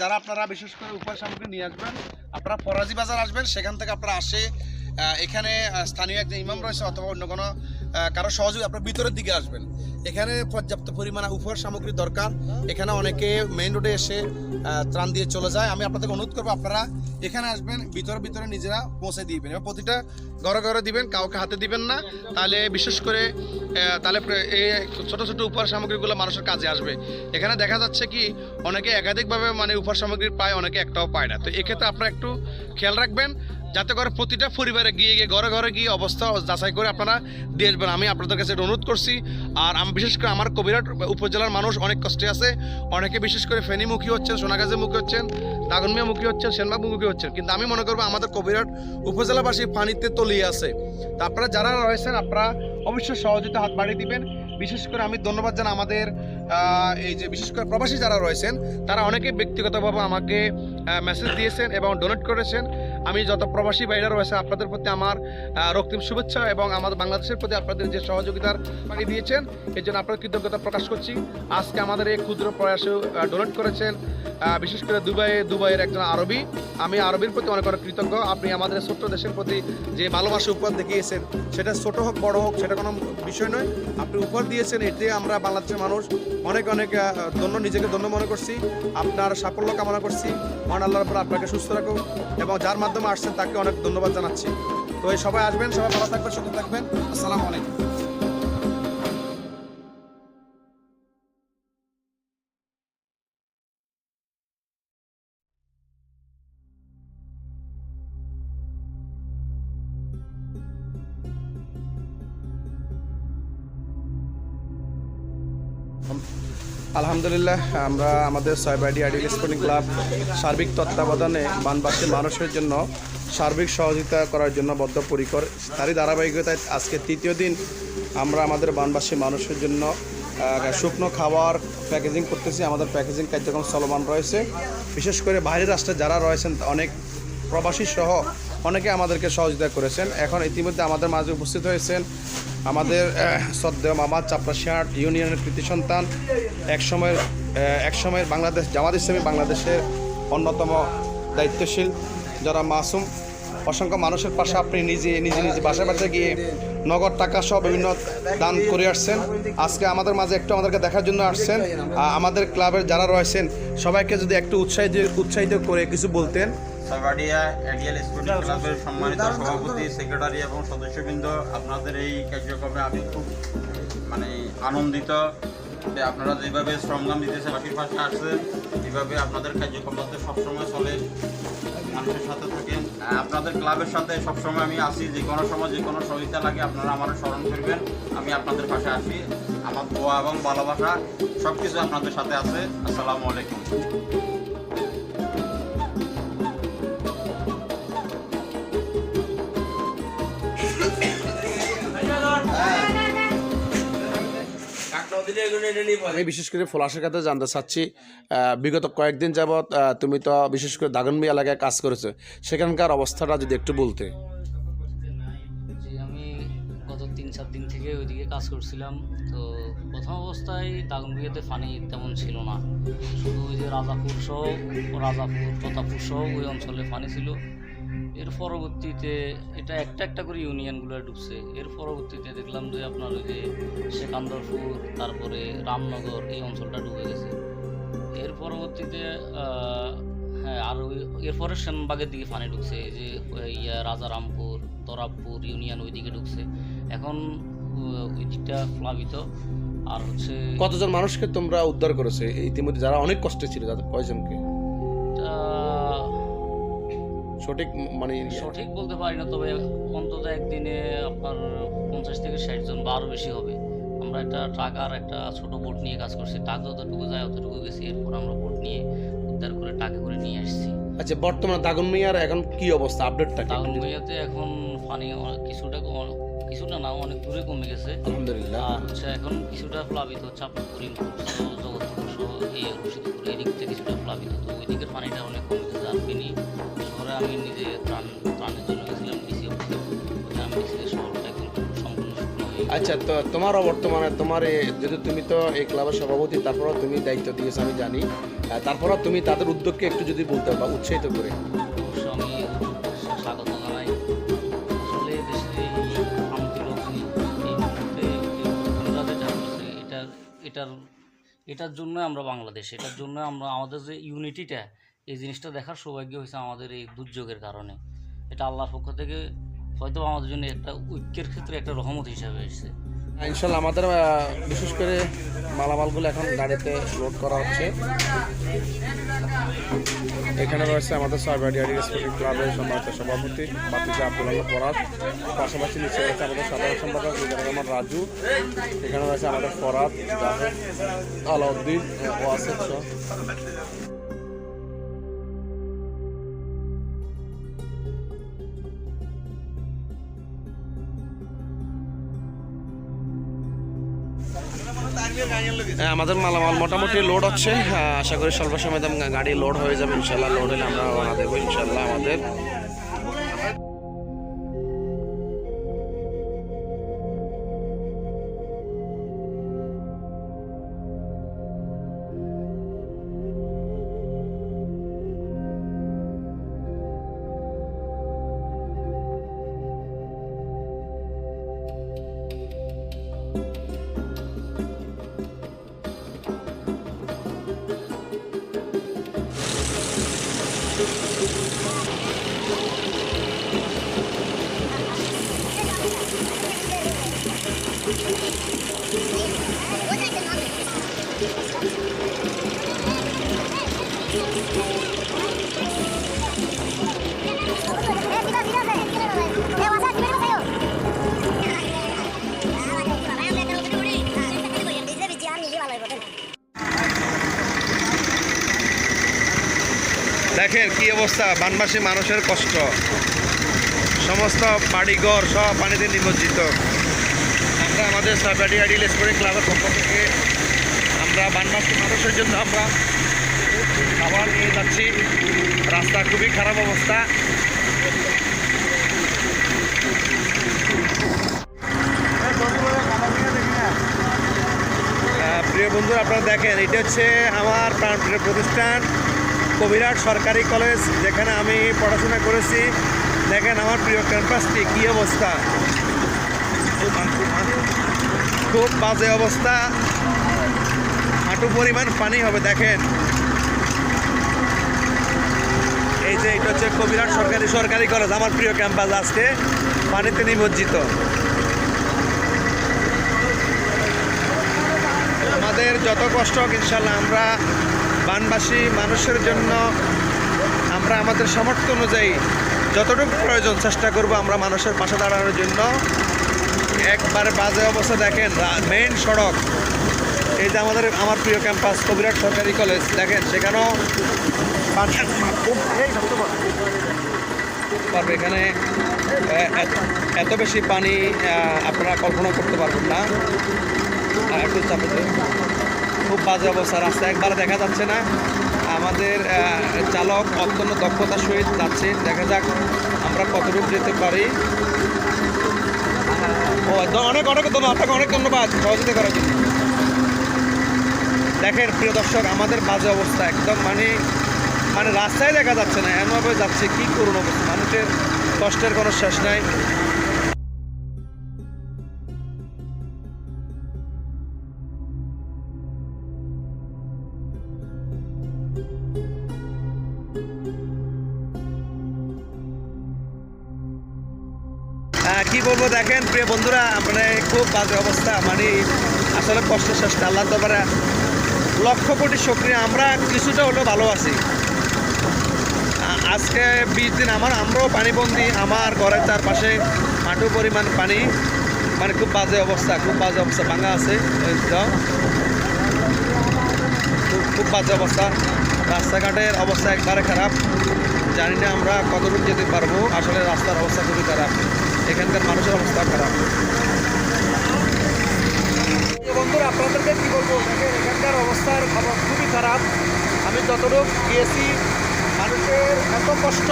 যারা আপনারা বিশেষ করে উপহার সামগ্রী নিয়ে আসবেন, আপনারা ফরাজি বাজার আসবেন, সেখান থেকে আপনারা আসে এখানে স্থানীয় একজন ইমাম রয়েছে অথবা অন্য কোনো কারও সহযোগী আপনার ভিতরের দিকে আসবেন। এখানে পর্যাপ্ত পরিমাণে উপহার সামগ্রী দরকার। এখানে অনেকে মেইন রোডে এসে ত্রাণ দিয়ে চলে যায়। আমি আপনাদেরকে অনুরোধ করব, আপনারা এখানে আসবেন, ভিতরে ভিতরে নিজেরা পৌঁছে দিবেন। এবার প্রতিটা ঘরে ঘরে দিবেন, কাউকে হাতে দিবেন না। তাহলে বিশেষ করে তাহলে এই ছোটো ছোট উপহার সামগ্রীগুলো মানুষের কাজে আসবে। এখানে দেখা যাচ্ছে কি, অনেকে একাধিকভাবে মানে উপহার সামগ্রী পায়, অনেকে একটাও পায় না। তো এক্ষেত্রে আপনারা একটু খেয়াল রাখবেন যাতে করে প্রতিটা পরিবারে গিয়ে গিয়ে ঘরে ঘরে গিয়ে অবস্থা যাচাই করে আপনারা দিয়ে আসবেন। আমি আপনাদের কাছে অনুরোধ করছি। আর আমি বিশেষ করে আমার কবিরাট উপজেলার মানুষ অনেক কষ্টে আছে। অনেকে বিশেষ করে ফেনীমুখী হচ্ছেন সোনাগাজী মুখী হচ্ছেন দাগনমিয়া মুখী হচ্ছেন সেনবাগ মুখী হচ্ছেন। কিন্তু আমি মনে করব আমাদের কবিরাট উপজেলাবাসী পানিতে তলিয়ে আছে। তা আপনারা যারা রয়েছেন, আপনারা অবশ্যই সহযোগিতা হাত বাড়িয়ে দিবেন। বিশেষ করে আমি ধন্যবাদ জানাই আমাদের এই যে বিশেষ করে প্রবাসী যারা রয়েছেন, তারা অনেকে ব্যক্তিগতভাবে আমাকে মেসেজ দিয়েছেন এবং ডোনেট করেছেন। আমি যত প্রবাসী বাইরে রয়েছে, আপনাদের প্রতি আমার রক্তিম শুভেচ্ছা এবং আমাদের বাংলাদেশের প্রতি আপনাদের যে সহযোগিতার পানি দিয়েছেন এই জন্য আপনার কৃতজ্ঞতা প্রকাশ করছি। আজকে আমাদের এই ক্ষুদ্র প্রয়াসে ডোনেট করেছেন বিশেষ করে দুবাই দুবাইয়ের একজন আরবি। আমি আরবির প্রতি অনেক অনেক কৃতজ্ঞ। আপনি আমাদের ছোট্ট দেশের প্রতি যে ভালোবাসা, উপহার দেখিয়েছেন, সেটা ছোট হোক, বড় হোক, সেটা কোনো বিষয় নয়। আপনি উপহার দিয়েছেন এতে আমরা বাংলাদেশের মানুষ অনেক অনেক ধন্য, নিজেকে ধন্য মনে করছি। আপনার সাফল্য কামনা করছি। মহান আল্লাহর উপর আপনাকে সুস্থ রাখুক এবং যার মাধ্যমে আসছেন, তাকে অনেক ধন্যবাদ জানাচ্ছি। তো এই সবাই আসবেন, সবাই ভালো থাকবেন, সুস্থ থাকবেন। আসসালামু আলাইকুম। আলহামদুলিল্লাহ, আমরা আমাদের সয়বাডি আইডিয়াল স্পোর্টিং ক্লাব সার্বিক তত্ত্বাবধানে বানবাসী মানুষের জন্য সার্বিক সহযোগিতা করার জন্য বদ্ধপরিকর। তারই ধারাবাহিকতায় আজকে তৃতীয় দিন আমরা আমাদের বানবাসী মানুষের জন্য শুকনো খাবার প্যাকেজিং করতেছি। আমাদের প্যাকেজিং কার্যক্রম চলমান রয়েছে। বিশেষ করে বাইরের রাষ্ট্রে যারা রয়েছেন, অনেক প্রবাসী সহ অনেকে আমাদেরকে সহযোগিতা করেছেন। এখন ইতিমধ্যে আমাদের মাঝে উপস্থিত হয়েছেন আমাদের শ্রদ্ধেয় মামা চাপড়াশিয়াট ইউনিয়নের কৃতি সন্তান, একসময়ের একসময়ের বাংলাদেশ, জামাত ইসলামী বাংলাদেশের অন্যতম দায়িত্বশীল যারা মাসুম, অসংখ্য মানুষের পাশে আপনি নিজে নিজে নিজে বাসায় বাসায় গিয়ে নগদ টাকা সহ বিভিন্ন দান করে আসছেন। আজকে আমাদের মাঝে একটু আমাদেরকে দেখার জন্য আসছেন। আমাদের ক্লাবের যারা রয়েছেন, সবাইকে যদি একটু উৎসাহিত উৎসাহিত করে কিছু বলতেন। সাভাডিয়া এডিয়াল স্পোর্টিং ক্লাবের সম্মানিত সভাপতি সেক্রেটারি এবং সদস্যবৃন্দ আপনাদের এই কার্যক্রমে আমি খুব মানে আনন্দিত যে আপনারা যেভাবে শ্রমদান দিতেছে বাকির পাশে আসছেন যেভাবে আপনাদের কার্যক্রম যাতে সবসময় চলে মানুষের সাথে থাকেন। আপনাদের ক্লাবের সাথে সবসময় আমি আসি যে কোনো সময় যে কোনো সহযোগিতা লাগে আপনারা আমার স্মরণ করবেন। আমি আপনাদের পাশে আসি আমার দোয়া এবং ভালোবাসা সব কিছু আপনাদের সাথে আছে। আসসালামু আলাইকুম। আমি বিশেষ করে ফলাশের কাছে জানতে চাচ্ছি বিগত কয়েকদিন যাবৎ তুমি তো বিশেষ করে দাগনবি এলাকায় কাজ করেছ সেখানকার অবস্থাটা যদি একটু বলতে। যে আমি গত তিন চার দিন থেকে ওইদিকে কাজ করছিলাম তো প্রথম অবস্থায় দাগনবিয়াতে পানি তেমন ছিল না। শুধু ওই যে রাজাপুর সহ রাজাপুর প্রতাপপুর সহ ওই অঞ্চলে পানি ছিল। এর পরবর্তীতে এটা একটা একটা করে ইউনিয়নগুলো ঢুকছে এর পরবর্তীতে দেখলাম যে আপনার ওই যে সেকান্দরপুর তারপরে রামনগর এই অঞ্চলটা ঢুকে গেছে। এর পরবর্তীতে হ্যাঁ আর ওই এরপরে সেনবাগের দিকে পানি ঢুকছে এই যে ইয়া রাজারামপুর তরাবপুর ইউনিয়ন ওইদিকে ঢুকছে। এখন ওই দিকটা প্লাবিত। আর হচ্ছে কতজন মানুষকে তোমরা উদ্ধার করেছে? ইতিমধ্যে যারা অনেক কষ্টে ছিল যাদের কয়জনকে? সঠিক মানে সঠিক বলতে পারি না তবে অন্তত একদিনে আপনার পঞ্চাশ থেকে ষাট জন বা আরও বেশি হবে। আমরা একটা টাকার একটা ছোট বোট নিয়ে কাজ করছি। ট্রাক যতটুকু যায় অতটুকু গেছি। এরপর আমরা বোট নিয়ে উদ্ধার করে টাকে করে নিয়ে আসছি। আচ্ছা বর্তমানে দাগনমিয়ার এখন কি অবস্থা? আপডেটটা টাউন বইয়াতে এখন পানি কিছুটা কিছুটা না অনেক দূরে কমে গেছে। আলহামদুলিল্লাহ। আর হচ্ছে এখন কিছুটা প্লাবিত হচ্ছে আপনার করিমপুর জগৎপুর সহ এই রশিদপুর এই কিছুটা প্লাবিত। তো ওই দিকের পানিটা অনেক কমে গেছে। আর ফেনি শহরে আমি নিজে ত্রাণ আচ্ছা তো তোমারও বর্তমানে তোমার যেহেতু তুমি তো এই ক্লাবের সভাপতি, তারপরেও তুমি দায়িত্ব দিয়েছ আমি জানি। তারপরও তুমি তাদের উদ্যোগকে একটু যদি বলতে বা উৎসাহিত করে। এটার এটার জন্য আমরা বাংলাদেশ, এটার জন্য আমরা, আমাদের যে ইউনিটিটা এই জিনিসটা দেখার সৌভাগ্য হয়েছে আমাদের এই দুর্যোগের কারণে। এটা আল্লাহর পক্ষ থেকে হয়তো আমাদের জন্য একটা ঐক্যের ক্ষেত্রে একটা রহমত হিসাবে এসেছে। ইনশাল্লাহ আমাদের বিশেষ করে মালামালগুলো এখন গাড়িতে লোড করা হচ্ছে। এখানে রয়েছে আমাদের সাইবাডিয়ারি স্পোর্টিং ক্লাবের সম্মানিত সভাপতি বাতিজা আব্দুল আল্লাহ পরাজ পাশাপাশি নিচে রয়েছে আমাদের সাধারণ সম্পাদক মিজানুর রহমান রাজু। এখানে রয়েছে আমাদের ফরাদ আলাউদ্দিন আহ, আমাদের মালামাল মোটামুটি লোড হচ্ছে। আশা করি স্বল্প সময় গাড়ি লোড হয়ে যাবে ইনশাল্লাহ লোড হলে আমরা রওনা দেবো ইনশাল্লাহ আমাদের। দেখেন কি অবস্থা? বানবাসী মানুষের কষ্ট। সমস্ত বাড়িঘর সব পানিতে নিমজ্জিত। আমরা আমাদের সাবাডি আইডিয়াল স্পোর্টিং ক্লাবের পক্ষ থেকে আমরা বানবাসী মানুষের জন্য আমরা খাবার নিয়ে যাচ্ছি। রাস্তা খুবই খারাপ অবস্থা। প্রিয় বন্ধুরা, আপনারা দেখেন, এটা হচ্ছে আমার প্রাণপ্রিয় প্রতিষ্ঠান। কবিরাট সরকারি কলেজ যেখানে আমি পড়াশোনা করেছি। দেখেন আমার প্রিয় ক্যাম্পাসটি কী অবস্থা? খুব বাজে অবস্থা। হাঁটু পরিমাণ পানি হবে, দেখেন। এই যে এটা হচ্ছে কবিরাট সরকারি সরকারি কলেজ, আমার প্রিয় ক্যাম্পাস আজকে। পানিতে নিমজ্জিত। আমাদের যত কষ্ট ইনশাল্লাহ আমরা বানবাসী মানুষের জন্য আমরা আমাদের সামর্থ্য অনুযায়ী যতটুকু প্রয়োজন চেষ্টা করব আমরা মানুষের পাশে দাঁড়ানোর জন্য একবারে বাজে অবস্থা দেখেন মেইন সড়ক এই যে আমাদের, আমার প্রিয় ক্যাম্পাস কবিরাট সরকারি কলেজ দেখেন সেখানেও। পারবে এখানে এত- বেশি পানি আপনারা কল্পনা করতে পারবেন না একটু চাপে। খুব বাজে অবস্থা। রাস্তা একবার দেখা যাচ্ছে না। আমাদের চালক অত্যন্ত দক্ষতার সহিত যাচ্ছে দেখা যাক আমরা কতটুকু যেতে পারি। ও অনেক অনেক ধন্যবাদ। আপনাকে অনেক ধন্যবাদ। সহযোগিতা করার জন্য। দেখেন, প্রিয় দর্শক, আমাদের বাজে অবস্থা একদম মানে মানে রাস্তায় দেখা যাচ্ছে না। এমনভাবে যাচ্ছে, কি করুন অবস্থা। মানুষের কষ্টের কোনো শেষ নাই। দেখেন, প্রিয় বন্ধুরা মানে খুব বাজে অবস্থা। মানে আসলে কষ্ট শেষ। আল্লাহ তোমার লক্ষ কোটি সক্রিয় আমরা কিছুটা হলেও ভালো আছি। আজকে বিশ দিন আমার, আমরাও পানিবন্দি, আমার ঘরের চারপাশে হাঁটু পরিমাণ পানি। মানে খুব বাজে অবস্থা, খুব বাজে অবস্থা। ভাঙা আছে খুব বাজে অবস্থা। রাস্তাঘাটের অবস্থা একবারে খারাপ। জানি না আমরা কতটুকু যেতে পারব। আসলে রাস্তার অবস্থা খুবই খারাপ। এখানকার মানুষের অবস্থা খারাপ। বন্ধুরা, আপনাদেরকে কী বলব? এখানকার অবস্থার খবর খুবই খারাপ। আমি যতটুকু গিয়েছি, মানুষের এত কষ্ট,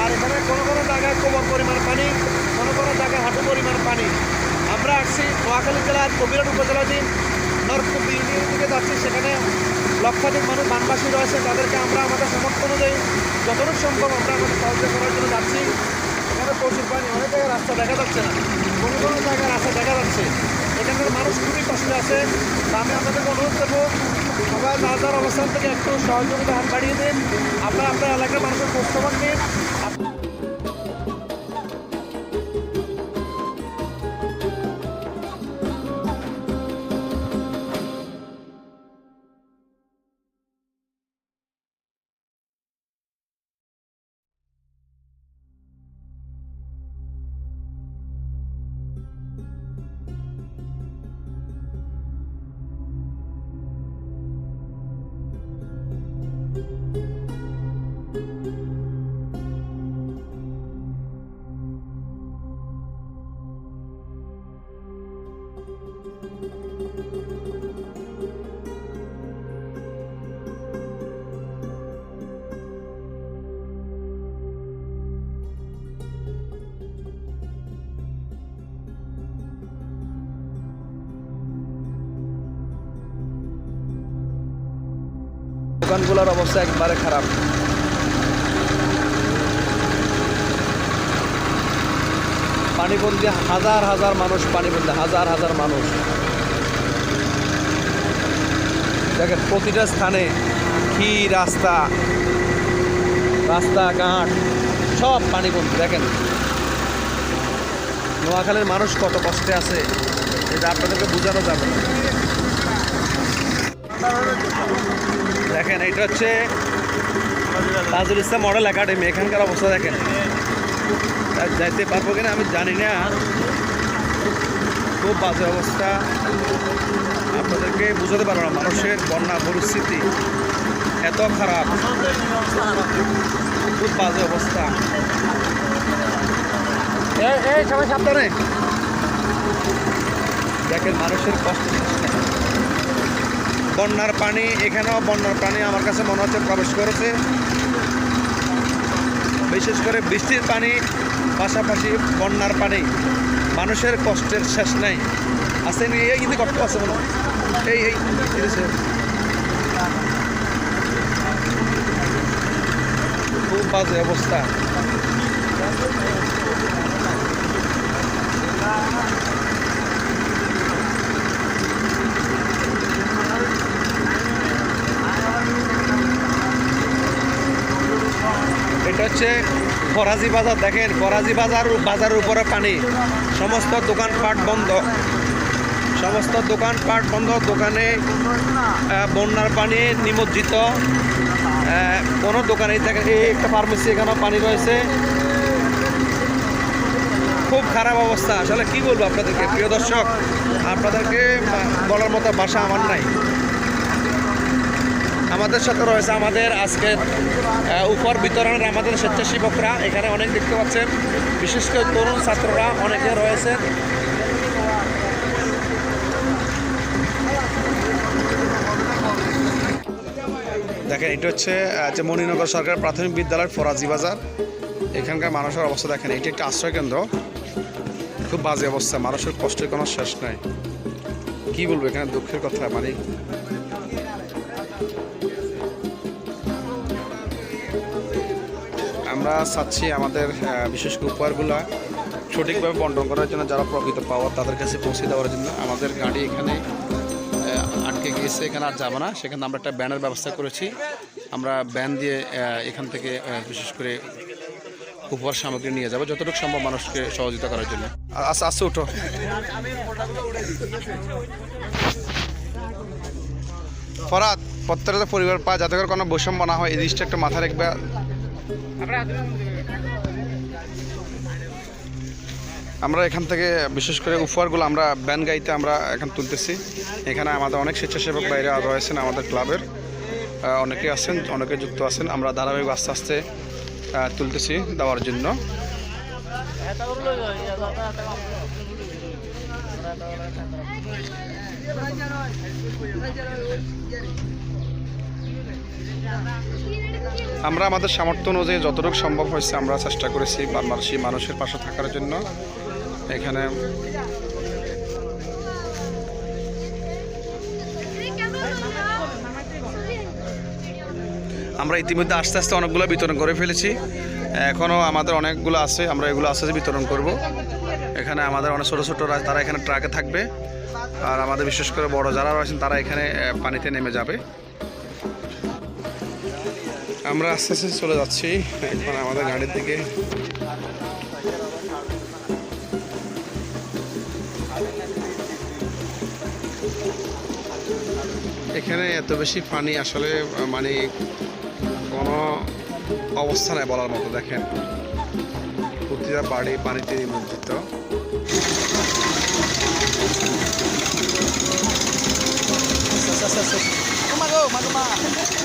আর এখানে কোনো কোনো জায়গায় কোমর পরিমাণ পানি, কোনো কোনো জায়গায় হাঁটু পরিমাণ পানি। আমরা আসছি নোয়াখালী জেলার কবিরাট উপজেলাধীন নরকুপি ইউনিয়ন থেকে যাচ্ছি। সেখানে লক্ষাধিক মানুষ বানবাসী রয়েছে। তাদেরকে আমরা আমাদের সমর্থ অনুযায়ী যতটুকু সম্ভব আমরা আমাদের সাহায্য করার জন্য যাচ্ছি। প্রচুর পানি, অনেক জায়গায় রাস্তা দেখা যাচ্ছে না। কোনো কোনো জায়গায় রাস্তা দেখা যাচ্ছে। এখানকার মানুষ খুবই কষ্টে আছে। আমি আপনাদেরকে অনুরোধ করব, সবাই যার যার অবস্থান থেকে একটু সহযোগিতা হাত বাড়িয়ে দিন। আপনারা আপনার এলাকার মানুষের খোঁজখবর নিন। দোকানগুলোর অবস্থা একবারে খারাপ। পানিবন্দি হাজার হাজার মানুষ, পানিবন্দি হাজার হাজার মানুষ। দেখেন, প্রতিটা স্থানে কি রাস্তা? রাস্তাঘাট সব পানিবন্দি, দেখেন। নোয়াখালীর মানুষ কত কষ্টে আছে, এটা আপনাদেরকে বোঝানো যাবে না। দেখেন এটা হচ্ছে তাজুল ইসলাম মডেল একাডেমি। এখানকার অবস্থা দেখেন। যাইতে পারব কিনা আমি জানি না। খুব বাজে অবস্থা। আপনাদেরকে বুঝাতে পারব না, মানুষের বন্যা, পরিস্থিতি এত খারাপ। খুব বাজে অবস্থা। সবাই সাবধানে। দেখেন, মানুষের কষ্ট। বন্যার পানি, এখানেও বন্যার পানি আমার কাছে মনে হচ্ছে প্রবেশ করেছে। বিশেষ করে বৃষ্টির পানি, পাশাপাশি বন্যার পানি। মানুষের কষ্টের শেষ নাই। আছে? এই কিন্তু কষ্ট আছে মনে এই এই এই খুব বাজে অবস্থা। এটা হচ্ছে ফরাজি বাজার। দেখেন, ফরাজি বাজার, বাজারের উপরে পানি। সমস্ত দোকানপাট বন্ধ। সমস্ত দোকানপাট বন্ধ। দোকানে বন্যার পানি নিমজ্জিত। কোনো দোকানে দেখেন, এই একটা ফার্মেসি এখানেও পানি রয়েছে। খুব খারাপ অবস্থা। আসলে কি বলব আপনাদেরকে? প্রিয় দর্শক, আপনাদেরকে বলার মতো ভাষা আমার নাই। আমাদের সাথে রয়েছে আমাদের আজকে আহ, উপহার বিতরণের আমাদের স্বেচ্ছাসেবকরা। এখানে অনেক দেখতে পাচ্ছেন। বিশেষ করে তরুণ ছাত্ররা অনেকে রয়েছেন দেখেন এটা হচ্ছে যে মণিনগর সরকার প্রাথমিক বিদ্যালয়ের ফরাজি বাজার। এখানকার মানুষের অবস্থা দেখেন এটি একটা আশ্রয় কেন্দ্র খুব বাজে অবস্থা মানুষের কষ্টের কোনো শেষ নাই। কি বলব এখানে দুঃখের কথা মানে আমরা চাচ্ছি আমাদের বিশেষ করে উপহারগুলো সঠিকভাবে বন্টন করার জন্য, যারা প্রকৃত পাওয়ার তাদের কাছে পৌঁছে দেওয়ার জন্য। আমাদের গাড়ি এখানে আটকে গিয়েছে, এখানে আর যাব না। সেখানে আমরা একটা ব্যানের ব্যবস্থা করেছি। আমরা ব্যান দিয়ে এখান থেকে বিশেষ করে উপহার সামগ্রী নিয়ে যাব, যতটুকু সম্ভব মানুষকে সহযোগিতা করার জন্য। আচ্ছা আচ্ছা উঠো। ফরাত প্রত্যেকটা পরিবার পা যাতে করে কোনো বৈষম্য না হয়, এই জিনিসটা একটু মাথা রাখবে। আমরা এখান থেকে, বিশেষ করে উপহারগুলো আমরা ব্যান গাইতে আমরা এখন তুলতেছি। এখানে আমাদের অনেক স্বেচ্ছাসেবক বাইরে রয়েছেন আমাদের ক্লাবের। অনেকে আছেন, অনেকে যুক্ত আছেন। আমরা ধারাবাহিক আস্তে আস্তে তুলতেছি দেওয়ার জন্য। আমরা আমাদের সামর্থ্য অনুযায়ী যতটুকু সম্ভব হয়েছে আমরা চেষ্টা করেছি বাংলাদেশি মানুষের পাশে থাকার জন্য। এখানে আমরা ইতিমধ্যে আস্তে আস্তে অনেকগুলো বিতরণ করে ফেলেছি। এখনও আমাদের অনেকগুলো আছে, আমরা এগুলো আস্তে আস্তে বিতরণ করব। এখানে আমাদের অনেক ছোটো ছোটো তারা এখানে ট্রাকে থাকবে। আর আমাদের বিশেষ করে বড় যারা রয়েছেন তারা এখানে পানিতে নেমে যাবে। আমরা আস্তে আস্তে চলে যাচ্ছি। এখন আমাদের গাড়ির দিকে। এখানে এত বেশি পানি আসলে মানে কোনো অবস্থা নেই বলার মতো, দেখেন। প্রতিটা বাড়ি পানিতে নিমজ্জিত। mago.